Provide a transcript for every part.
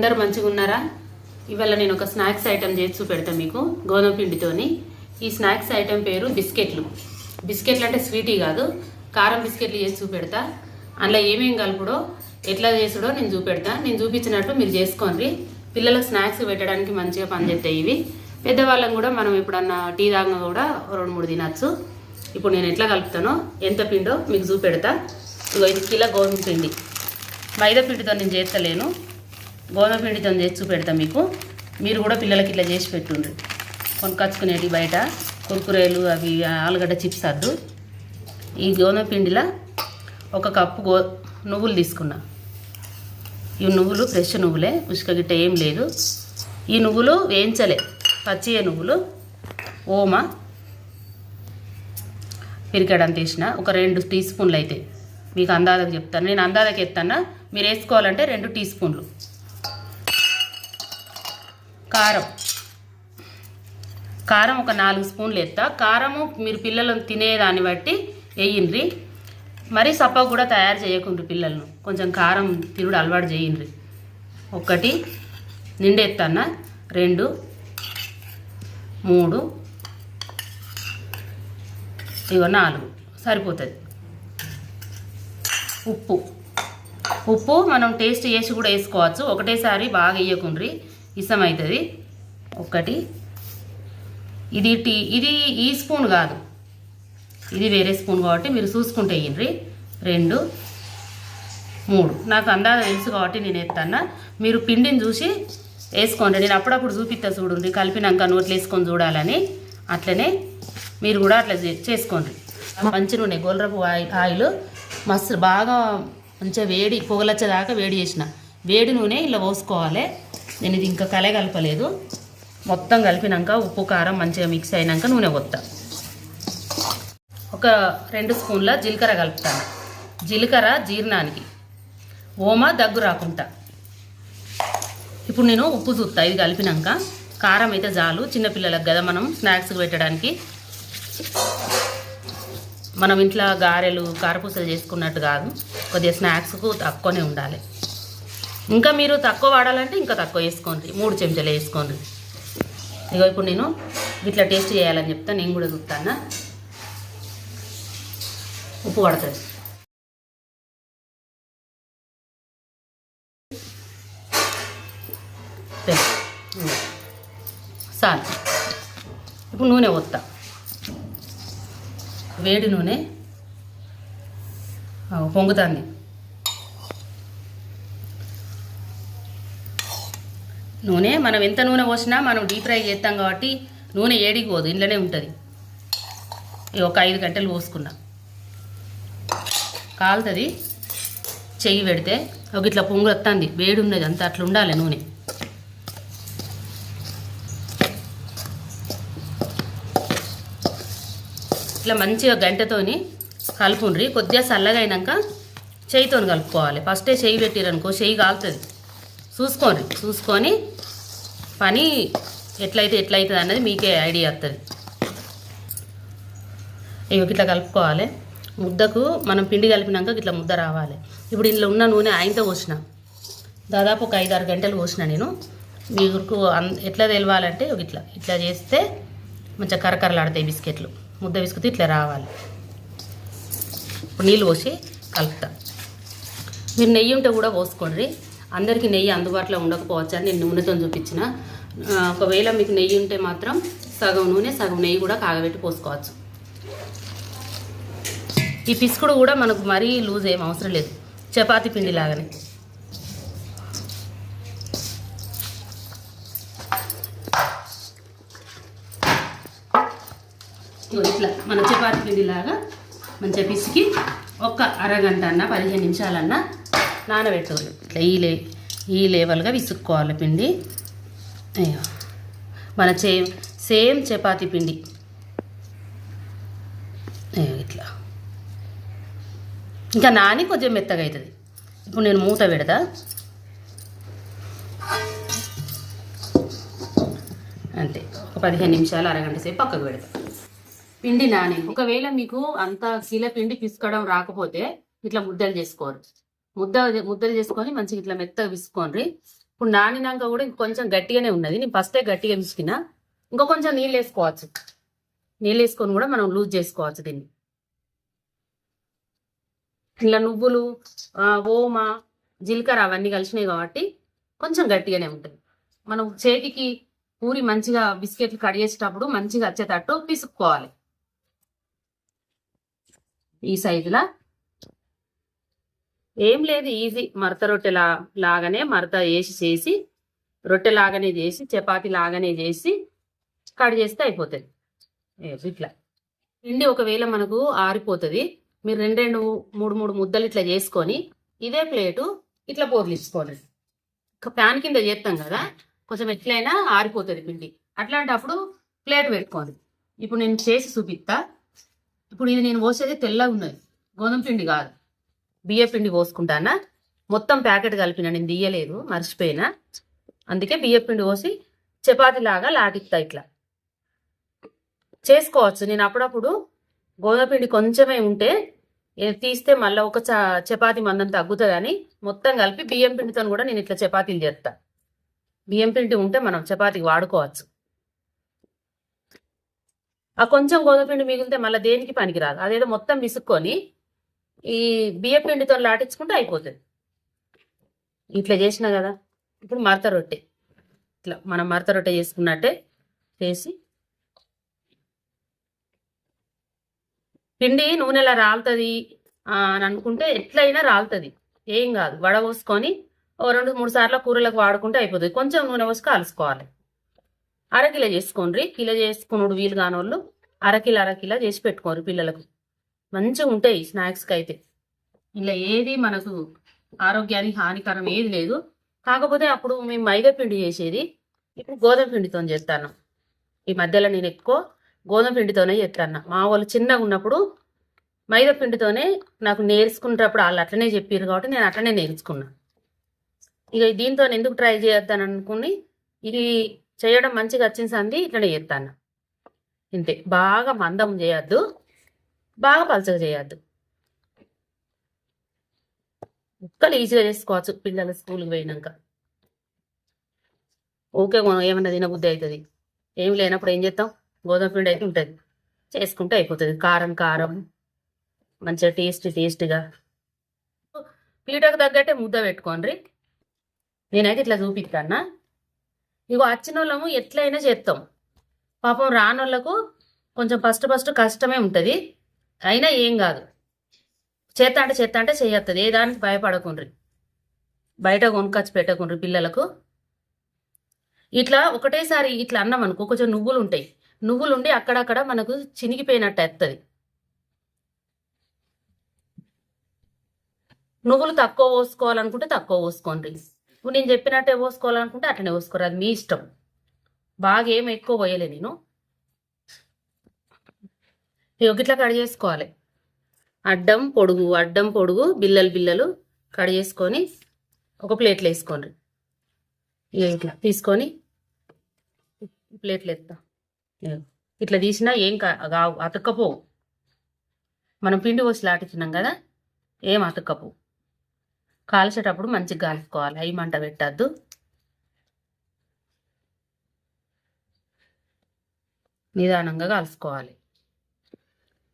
అందరు మంచిగా ఉన్నారా? ఇవాళ నేను ఒక స్నాక్స్ ఐటెం చేసి చూపెడతా మీకు గోధుమ పిండితోని. ఈ స్నాక్స్ ఐటెం పేరు బిస్కెట్లు. బిస్కెట్లు అంటే స్వీటీ కాదు కారం బిస్కెట్లు చేసి చూపెడతా. అందులో ఏమేం కలుపుడో ఎట్లా చేసుడో నేను చూపెడతా. నేను చూపించినట్టు మీరు చేసుకోండి. పిల్లలకు స్నాక్స్ పెట్టడానికి మంచిగా పనిచేస్తాయి ఇవి. పెద్దవాళ్ళం కూడా మనం ఎప్పుడన్నా టీ తాగినా కూడా రెండు మూడు తినచ్చు. ఇప్పుడు నేను ఎట్లా కలుపుతానో ఎంత పిండో మీకు చూపెడతా. ఇగో ఇది కిలో గోధుమ పిండి. మైదా పిండితో నేను చేస్తలేను. గోధుమ పిండితో చేసి చూపెడతా మీకు. మీరు కూడా పిల్లలకి ఇట్లా చేసి పెట్టుండ్రి. కొనుకొచ్చుకునేటి బయట కుర్కురేలు అవి ఆలుగడ్డ చిప్స్ అద్దు. ఈ గోధుమ పిండిలో ఒక కప్పు గో నువ్వులు తీసుకున్నా. ఈ నువ్వులు ఫ్రెష్ నువ్వులే ఉసుక గిట్ట ఏం లేదు. ఈ నువ్వులు వేయించలే పచ్చి నువ్వులు ఓమ పిరికడంత వేసిన. ఒక రెండు టీ స్పూన్లు అయితే. మీకు అందాదకు చెప్తాను. నేను అందాదకి ఎత్తానా మీరు వేసుకోవాలంటే రెండు టీ స్పూన్లు. కారం. కారం ఒక నాలుగు స్పూన్లు ఎత్తా. కారము మీరు పిల్లలు తినేదాన్ని బట్టి వేయండ్రి. మరీ సప్ప కూడా తయారు చేయకుండ్రి పిల్లలను. కొంచెం కారం తిరుడు అలవాటు చేయండ్రి. ఒకటి నిండెత్తన్న. రెండు మూడు ఇగో నాలుగు. సరిపోతుంది. ఉప్పు. ఉప్పు మనం టేస్ట్ చేసి కూడా వేసుకోవచ్చు. ఒకటేసారి బాగా వేయకుండ్రి. ఇసమవుతుంది అవుతుంది ఒకటి. ఇది టీ ఇది ఈ స్పూన్ కాదు. ఇది వేరే స్పూన్ కాబట్టి మీరు చూసుకుంటే ఇయ్యండి. రెండు. మూడు. నాకు అందాజ తెలుసు కాబట్టి నేను ఎత్తన్నా. మీరు పిండిని చూసి వేసుకోండి. నేను అప్పుడప్పుడు చూపిస్తా చూడండి. కలిపినాక నోట్లు వేసుకొని చూడాలని. అట్లనే మీరు కూడా అట్లా చే- చేసుకోండి. మంచి నూనె గోలరపు ఆయిల్ ఆయిల్. మస్తు బాగా మంచిగా వేడి పొగలొచ్చేదాకా వేడి చేసిన. వేడి నూనె ఇలా పోసుకోవాలి. నేను ఇది ఇంకా కలే కలపలేదు. మొత్తం కలిపినాక ఉప్పు కారం మంచిగా మిక్స్ అయినాక నూనె పోతా ఒక రెండు స్పూన్ల జీలకర్ర కలుపుతాను జీలకర్ర జీర్ణానికి. ఓమ దగ్గు రాకుండా ఇప్పుడు నేను ఉప్పు చూస్తా ఇది కలిపినాక కారం అయితే చాలు. చిన్నపిల్లలకు కదా మనం స్నాక్స్కి పెట్టడానికి. మనం ఇంట్లో గారెలు కారపూసలు చేసుకున్నట్టు కాదు. కొద్దిగా స్నాక్స్కు తక్కువనే ఉండాలి. ఇంకా మీరు తక్కువ వాడాలంటే ఇంకా తక్కువ వేసుకోండి. మూడు చెంచాలు వేసుకోండి. ఇగో ఇప్పుడు నేను ఇట్లా టేస్ట్ చేయాలని చెప్తా. నేను కూడా చూస్తాను? ఉప్పు పడుతుంది. సార్ ఇప్పుడు నూనె వస్తా వేడి నూనె. పొంగుతాను పొంగుతుంది. నూనె మనం ఎంత నూనె పోసినా మనం డీప్ ఫ్రై చేస్తాం కాబట్టి నూనె ఏడికి పోదు ఇంట్లోనే ఉంటుంది. ఒక ఐదు గంటలు పోసుకున్నా. కాలుతుంది చెయ్యి పెడితే ఒక ఇట్లా పొంగు వస్తుంది వేడి ఉన్నది అంత అట్లా ఉండాలి నూనె. ఇట్లా మంచిగా గంటతోని కలుపుండ్రి కొద్దిగా చల్లగా అయినాక చేయితోని కలుపుకోవాలి. ఫస్టే చెయ్యి పెట్టిరనుకో చెయ్యి కాలుతుంది. చూసుకోండి చూసుకొని పని ఎట్లయితే ఎట్లయితుంది అన్నది మీకే ఐడియా వస్తుంది ఇవి ఇట్లా కలుపుకోవాలి. ముద్దకు మనం పిండి కలిపినాక ఇట్లా ముద్ద రావాలి. ఇప్పుడు ఇందులో ఉన్న నూనె ఆయనతో పోసిన. దాదాపు ఒక ఆరు గంటలు పోసిన నేను. మీకు అన్- ఎట్లా తెలవాలంటే ఒక ఇట్లా ఇట్లా చేస్తే మంచిగా కరకరలాడతాయి బిస్కెట్లు. ముద్ద బిస్కెట్ ఇట్లా రావాలి. ఇప్పుడు నీళ్ళు పోసి కలుపుతా. మీరు నెయ్యి ఉంటే కూడా పోసుకోండి. అందరికీ నెయ్యి అందుబాటులో ఉండకపోవచ్చు అని నేను నూనెతో చూపించిన. ఒకవేళ మీకు నెయ్యి ఉంటే మాత్రం సగం నూనె సగం నెయ్యి కూడా కాగబెట్టి పోసుకోవచ్చు. ఈ పిసుకుడు కూడా మనకు మరీ లూజ్ ఏం అవసరం లేదు. చపాతీ పిండి లాగానే. ఇట్లా మన చపాతీ పిండిలాగా మంచిగా పిసికి ఒక అరగంట అన్న పదిహేను నిమిషాలన్నా నానబెట్టుకోవాలి. ఇట్లా ఈ లే ఈ లేవల్గా విసుక్కోవాలి పిండి. అయ్యో. మన చే సేమ్ చపాతి పిండి. ఇట్లా. ఇంకా నాని కొంచెం మెత్తగా అవుతుంది. ఇప్పుడు నేను మూత పెడతా. అంతే. ఒక పదిహేను నిమిషాలు అరగంట సేపు పక్కకు పెడతా. పిండి నాని ఒకవేళ మీకు అంత శీల పిండి పిసుకోవడం రాకపోతే ఇట్లా ముద్దలు చేసుకోరు. ముద్ద ముద్దలు చేసుకొని మంచిగా ఇట్లా మెత్తగా విసుకోండి ఇప్పుడు నానినాక కూడా ఇంకొంచెం గట్టిగానే ఉన్నది. నేను ఫస్టే గట్టిగా పిసికిన ఇంకా కొంచెం నీళ్ళు వేసుకోవచ్చు. నీళ్ళు వేసుకొని కూడా మనం లూజ్ చేసుకోవచ్చు దీన్ని. ఇలా నువ్వులు ఓమ జీలకర్ర అవన్నీ కలిసినాయి కాబట్టి కొంచెం గట్టిగానే ఉంటుంది. మనం చేతికి పూరి మంచిగా బిస్కెట్లు కట్ చేసేటప్పుడు మంచిగా వచ్చేటట్టు పిసుక్కోవాలి. ఈ సైజులా ఏం లేదు ఈజీ. మడత రొట్టెలా లాగానే మడత వేసి చేసి రొట్టె లాగానే చేసి చపాతి లాగానే చేసి కట్ చేస్తే అయిపోతుంది. ఇట్లా. పిండి ఒకవేళ మనకు ఆరిపోతుంది మీరు రెండు రెండు మూడు మూడు ముద్దలు ఇట్లా చేసుకొని ఇదే ప్లేటు ఇట్లా పోర్లించుకోండి ప్యాన్ కింద చేస్తాం కదా కొంచెం ఎట్లయినా ఆరిపోతుంది పిండి. అట్లాంటప్పుడు ప్లేట్ పెట్టుకోండి. ఇప్పుడు నేను చేసి చూపిస్తా ఇప్పుడు ఇది నేను పోసేది తెల్లగా ఉన్నది గోధుమ పిండి కాదు. బియ్య పిండి పోసుకుంటానా? మొత్తం ప్యాకెట్ కలిపిన నేను తీయలేదు మర్చిపోయినా. అందుకే బియ్య పిండి పోసి చపాతి లాగా లాటిస్తా ఇట్లా. చేసుకోవచ్చు. నేను అప్పుడప్పుడు గోధుమ పిండి కొంచెమే ఉంటే తీస్తే మళ్ళీ ఒక చ- చపాతీ మందం తగ్గుతుందని మొత్తం కలిపి బియ్యం పిండితో కూడా నేను ఇట్లా చపాతీలు చేస్తా బియ్యం పిండి ఉంటే మనం చపాతీకి వాడుకోవచ్చు. ఆ కొంచెం గోధుమ పిండి మిగిలితే మళ్ళీ దేనికి పనికిరాదు? అదేదో మొత్తం విసుక్కొని ఈ బియ్యం పిండితో లాటించుకుంటే అయిపోతుంది. ఇట్లా చేసిన కదా ఇప్పుడు మరత రొట్టె. ఇట్లా మనం మరత రొట్టె చేసుకున్నట్టే చేసి పిండి నూనెలా రాలుతుంది అని అనుకుంటే ఎట్లయినా రాలుతుంది. ఏం కాదు వడ పోసుకొని ఓ రెండు మూడు సార్లు కూరలకు వాడుకుంటే అయిపోతుంది. కొంచెం నూనె పోసి కలుసుకోవాలి. అరకిలో చేసుకోండి కిలో చేసుకున్నాడు వీలు కానోళ్ళు అరకిలో అరకిలో చేసి పెట్టుకోరు పిల్లలకు. మంచిగా ఉంటాయి స్నాక్స్కి అయితే ఇలా ఏది మనకు ఆరోగ్యానికి హానికరం ఏది లేదు. కాకపోతే అప్పుడు మేము మైదా పిండి చేసేది. ఇప్పుడు గోధుమ పిండితో చేస్తాను ఈ మధ్యలో నేను ఎక్కువ గోధుమ పిండితోనే చేస్తాను మా వాళ్ళు చిన్నగా ఉన్నప్పుడు మైదా పిండితోనే నాకు నేర్చుకునేటప్పుడు వాళ్ళు అట్లనే చెప్పారు కాబట్టి నేను అట్లనే నేర్చుకున్నా. ఇక దీంతో ఎందుకు ట్రై చేద్దాను అనుకుని ఇది చేయడం మంచిగా వచ్చింది సంది ఇట్లనే చేస్తాను ఇంతే. బాగా మందం చేయొద్దు. బాగా పలచగా చేయొద్దు. ముక్కలు ఈజీగా చేసుకోవచ్చు పిల్లలు స్కూల్కి పోయినాక. ఓకే మనం ఏమన్నా తినబుద్ధి అవుతుంది ఏం లేనప్పుడు ఏం చేస్తాం? గోధుమ పిండి అయితే ఉంటుంది. చేసుకుంటే అయిపోతుంది. కారం కారం. మంచిగా టేస్ట్ టేస్ట్గా. పీటకు తగ్గట్టే ముద్ద పెట్టుకోండి నేనైతే ఇట్లా చూపిస్తానా ఇగో వచ్చిన వాళ్ళము ఎట్లయినా చేస్తాం పాపం రానోళ్ళకు కొంచెం ఫస్ట్ ఫస్ట్ కష్టమే ఉంటుంది. అయినా ఏం కాదు. చేత అంటే చేత అంటే చేయొస్తుంది ఏ దానికి భయపడకుండ్రి. బయట కొనుకొచ్చి పెట్టకుండ్రి పిల్లలకు. ఇట్లా ఒకటేసారి ఇట్లా అన్నాం అనుకో కొంచెం నువ్వులు ఉంటాయి. నువ్వులు ఉండి అక్కడక్కడ మనకు చినిగిపోయినట్టు వస్తుంది నువ్వులు తక్కువ పోసుకోవాలనుకుంటే తక్కువ పోసుకోండి. ఇప్పుడు నేను చెప్పినట్టే పోసుకోవాలనుకుంటే అట్లనే పోసుకోరు. అది మీ ఇష్టం. బాగా ఏం ఎక్కువ పోయలే నేను. ఇట్లా కట్ చేసుకోవాలి. అడ్డం పొడుగు అడ్డం పొడుగు బిల్లలు బిల్లలు కట్ చేసుకొని ఒక ప్లేట్లో వేసుకోండి. ఇట్లా తీసుకొని ప్లేట్లు ఎత్తా. ఇట్లా తీసినా ఏం కావు అతక్కపోవు మనం పిండి పోసి లాటించినాం కదా ఏం అతక్కపోవు కాల్చేటప్పుడు మంచిగా కాల్చుకోవాలి అవి మంట పెట్టద్దు. నిదానంగా కాల్చుకోవాలి.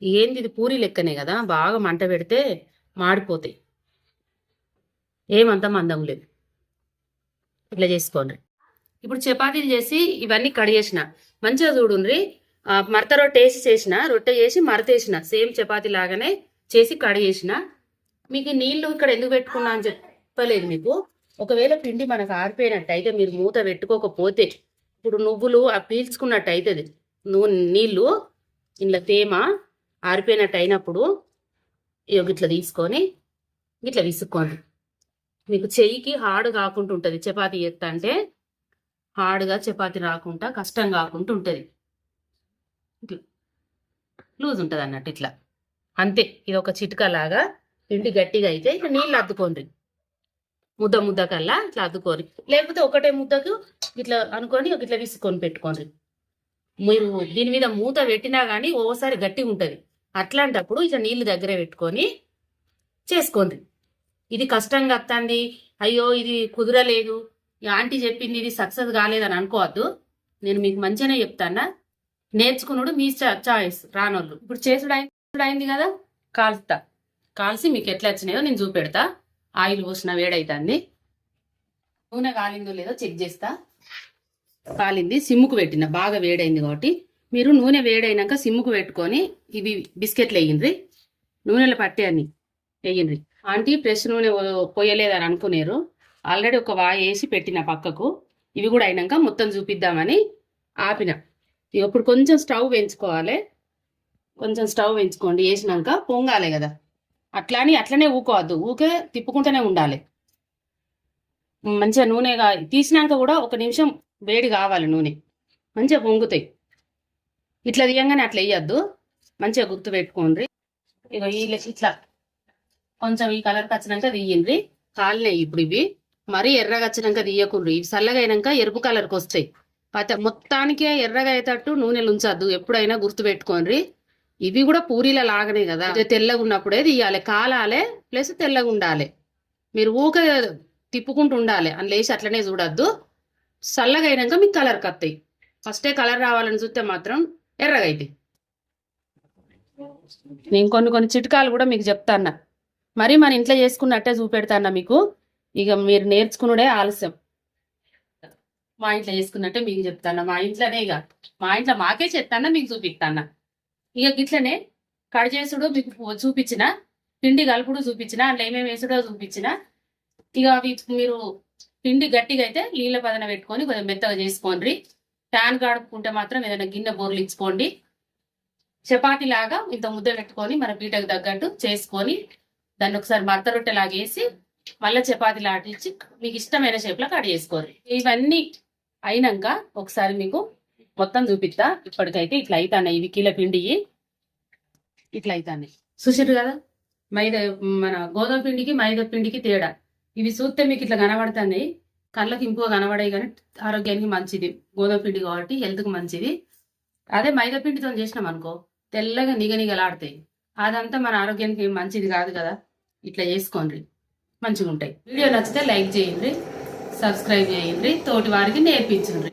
ఏంది ఇది పూరి లెక్కనే కదా? బాగా మంట పెడితే మాడిపోతాయి. ఏమంత మందం లేదు. ఇట్లా చేసుకోండి. ఇప్పుడు చపాతీలు చేసి ఇవన్నీ కడిగేసిన మంచిగా చూడుండ్రి. మరత రొట్టె వేసి చేసిన. రొట్టె చేసి మడతేసిన సేమ్ చపాతీ లాగానే చేసి కడిగేసిన మీకు నీళ్ళు ఇక్కడ ఎందుకు పెట్టుకున్నా అని చెప్పలేదు మీకు. ఒకవేళ పిండి మనకు ఆరిపోయినట్టు అయితే మీరు మూత పెట్టుకోకపోతే ఇప్పుడు నువ్వులు ఆ పీల్చుకున్నట్టు అవుతుంది నూనె నీళ్ళు ఇంట్లో తేమ ఆరిపోయినట్టు అయినప్పుడు ఇట్లా తీసుకొని ఇట్లా విసుక్కోండి. మీకు చెయ్యికి హార్డ్ కాకుండా ఉంటుంది. చపాతీ చేస్తా అంటే హార్డ్గా చపాతీ రాకుండా కష్టం కాకుండా ఉంటుంది. ఇట్లా. లూజ్ ఉంటుంది అన్నట్టు ఇట్లా. అంతే. ఇది ఒక చిట్కా లాగా పిండి గట్టిగా అయితే ఇట్లా నీళ్ళు అద్దుకోండి. ముద్ద ముద్ద కల్లా ఇట్లా అద్దుకోరి లేకపోతే ఒకటే ముద్దకు ఇట్లా అనుకొని ఇట్లా విసుకొని పెట్టుకోండి. మీరు దీని మీద మూత పెట్టినా కానీ ఓసారి గట్టిగా ఉంటుంది. అట్లాంటప్పుడు ఇట్లా నీళ్ళు దగ్గర పెట్టుకొని చేసుకోండి. ఇది కష్టంగా వస్తుంది అయ్యో ఇది కుదరలేదు. ఈ ఆంటీ చెప్పింది ఇది సక్సెస్ కాలేదని అనుకోవద్దు. నేను మీకు మంచిగానే చెప్తానా నేర్చుకున్నాడు మీ చాయిస్ రానోళ్ళు. ఇప్పుడు చేసుడు చేసుడు అయింది కదా? కాల్స్తా. కాల్సి మీకు ఎట్లా వచ్చినాయో నేను చూపెడతా. ఆయిల్ పోసిన వేడైతుంది. నూనె కాలిందో లేదో చెక్ చేస్తా. కాలింది సిమ్ముకు పెట్టిన. బాగా వేడైంది కాబట్టి. మీరు నూనె వేడైనాక సిమ్ముకు పెట్టుకొని ఇవి బిస్కెట్లు వేయండి. నూనెలు పట్టే అని వేయండి. ఆంటీ ఫ్రెష్ నూనె పోయలేదని అనుకునేరు. ఆల్రెడీ ఒక వాయి వేసి పెట్టిన పక్కకు ఇవి కూడా అయినాక మొత్తం చూపిద్దామని ఆపిన. ఇప్పుడు కొంచెం స్టవ్ పెంచుకోవాలి కొంచెం స్టవ్ పెంచుకోండి వేసినాక పొంగాలి కదా. అట్లా అని అట్లనే ఊకోవద్దు. ఊకే తిప్పుకుంటూనే ఉండాలి. మంచిగా నూనె కా- తీసినాక కూడా ఒక నిమిషం వేడి కావాలి నూనె. మంచిగా పొంగుతాయి. ఇట్లా తీయంగానే అట్లా వేయద్దు. మంచిగా గుర్తు పెట్టుకోండి. ఇక ఈ ఇట్లా కొంచెం ఈ కలర్కి వచ్చినాక తీయండి. కాలినాయి ఇప్పుడు ఇవి. మరీ ఎర్రగా వచ్చినాక తీయకుండ్రి ఇవి చల్లగా అయినాక ఎరుపు కలర్కి వస్తాయి. పచ్చ మొత్తానికే ఎర్రగా అయ్యేటట్టు నూనెలు ఉంచద్దు. ఎప్పుడైనా గుర్తు పెట్టుకోండి. ఇవి కూడా పూరీల లాగనే కదా. తెల్లగా ఉన్నప్పుడే తీయాలి. కాలాలే ప్లస్ తెల్లగా ఉండాలి. మీరు ఊక తిప్పుకుంటూ ఉండాలి. అని లేచి అట్లనే చూడద్దు. చల్లగా అయినాక మీకు కలర్ కత్తాయి. ఫస్టే కలర్ రావాలని చూస్తే మాత్రం ఎర్రగా అయితే నేను కొన్ని కొన్ని చిట్కాలు కూడా మీకు చెప్తాన్నా మరి మన ఇంట్లో చేసుకున్నట్టే చూపెడతాన్నా మీకు. ఇక మీరు నేర్చుకున్నడే ఆలస్యం. మా ఇంట్లో చేసుకున్నట్టే మీకు చెప్తాను మా ఇంట్లోనే ఇక. మా ఇంట్లో మాకే చెప్తానా మీకు చూపిస్తానా ఇక గిట్లనే కట్ చేసుడు మీకు చూపించిన. పిండి కలుపుడు చూపించిన. అందులో ఏమేమి వేసుడో చూపించిన. ఇక అవి మీరు పిండి గట్టిగా అయితే నీళ్ళ పదన పెట్టుకొని కొంచెం మెత్తగా చేసుకోండి. ప్యాన్ కడుక్కుంటే మాత్రం ఏదైనా గిన్నె బోర్లు ఇచ్చుకోండి. చపాతి లాగా ఇంత ముద్ద పెట్టుకొని మన పీటకు తగ్గట్టు చేసుకొని దాన్ని ఒకసారి మత్త రొట్టెలాగా వేసి మళ్ళీ చపాతి లాటించి మీకు ఇష్టమైన షేప్లో కట్ చేసుకోండి. ఇవన్నీ అయినాక ఒకసారి మీకు మొత్తం చూపిస్తా. ఇప్పటికైతే ఇట్లా అవుతాయి ఇవి కీల పిండి. ఇట్లా అవుతాయి చూసారు కదా? మైదా మన గోధుమ పిండికి మైదా పిండికి తేడా. ఇవి చూస్తే మీకు ఇట్లా కనబడుతున్నాయి. కళ్ళకి ఇంపుగా కనబడే కానీ ఆరోగ్యానికి మంచిది. గోధుమ పిండి కాబట్టి హెల్త్కి మంచిది. అదే మైదా పిండితో చేసినాం అనుకో తెల్లగా నిగనిగలాడతాయి అదంతా మన ఆరోగ్యానికి మంచిది కాదు కదా. ఇట్లా చేసుకోండి. మంచిగా ఉంటాయి వీడియో నచ్చితే లైక్ చేయండి సబ్స్క్రైబ్ చేయండి తోటి వారికి నేర్పించండి.